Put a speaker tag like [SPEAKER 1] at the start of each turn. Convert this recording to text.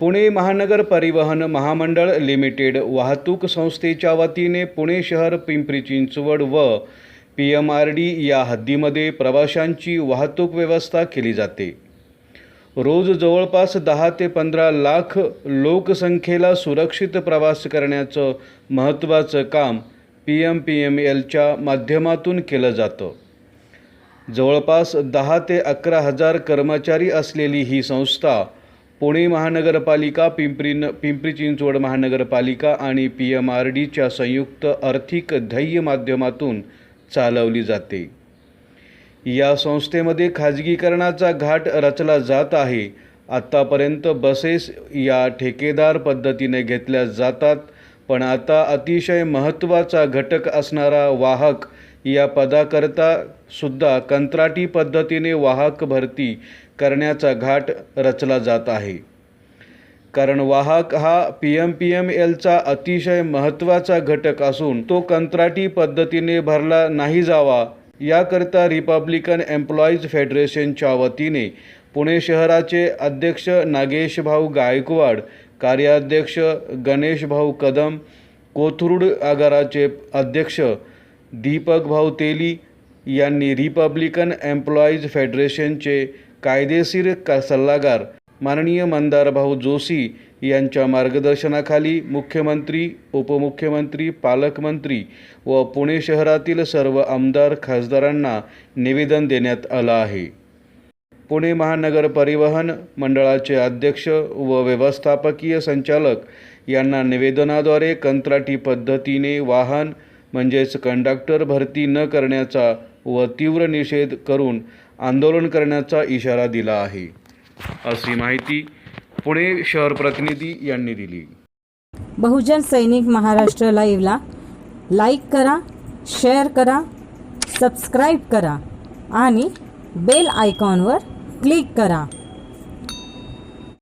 [SPEAKER 1] पुणे महानगर परिवहन महामंडळ लिमिटेड वाहतूक संस्थेच्या वतीने पुणे शहर पिंपरी चिंचवड व पी एम आर डी या हद्दीमध्ये प्रवाशांची वाहतूक व्यवस्था केली जाते. रोज जवळपास दहा ते पंधरा लाख लोकसंख्येला सुरक्षित प्रवास करण्याचं महत्त्वाचं काम पी एम पी एम एलच्या माध्यमातून केलं जातं. जवळपास दहा ते अकरा हजार कर्मचारी असलेली ही संस्था पुणे महानगरपालिका पिंपरी न पिंपरी चिंचवड महानगरपालिका आणि पी एम आर डीच्या संयुक्त आर्थिक ध्येय माध्यमातून चालवली जाते. या संस्थेमध्ये खाजगीकरणाचा घाट रचला जात आहे. आत्तापर्यंत बसेस या ठेकेदार पद्धतीने घेतल्या जातात. पण आता अतिशय महत्त्वाचा घटक असणारा वाहक या पदाकरता सुद्धा कंत्राटी पद्धतीने वाहक भरती करण्याचा घाट रचला जात आहे. कारण वाहक हा पी एम पी एम एलचा अतिशय महत्त्वाचा घटक असून तो कंत्राटी पद्धतीने भरला नाही जावा याकरता रिपब्लिकन एम्प्लॉईज फेडरेशनच्या वतीने पुणे शहराचे अध्यक्ष नागेश भाऊ गायकवाड कार्याध्यक्ष गणेश भाऊ कदम कोथरूड आगाराचे अध्यक्ष दीपक भाऊ तेली यांनी रिपब्लिकन एम्प्लॉईज फेडरेशनचे कायदेशीर का सल्लागार माननीय मंदार भाऊ जोशी यांच्या मार्गदर्शनाखाली मुख्यमंत्री उपमुख्यमंत्री पालकमंत्री व पुणे शहरातील सर्व आमदार खासदारांना निवेदन देण्यात आलं आहे. पुणे महानगर परिवहन मंडळाचे अध्यक्ष व व्यवस्थापकीय संचालक यांना निवेदनाद्वारे कंत्राटी पद्धतीने वाहन म्हणजेच कंडक्टर भरती न करण्याचा व तीव्र निषेध करून आंदोलन करण्याचा इशारा दिला आहे. अशी माहिती पुणे शहर प्रतिनिधी यांनी दिली.
[SPEAKER 2] बहुजन सैनिक महाराष्ट्र लाईव्हला लाईक करा शेअर करा सबस्क्राईब करा आणि बेल आयकॉनवर क्लिक करा.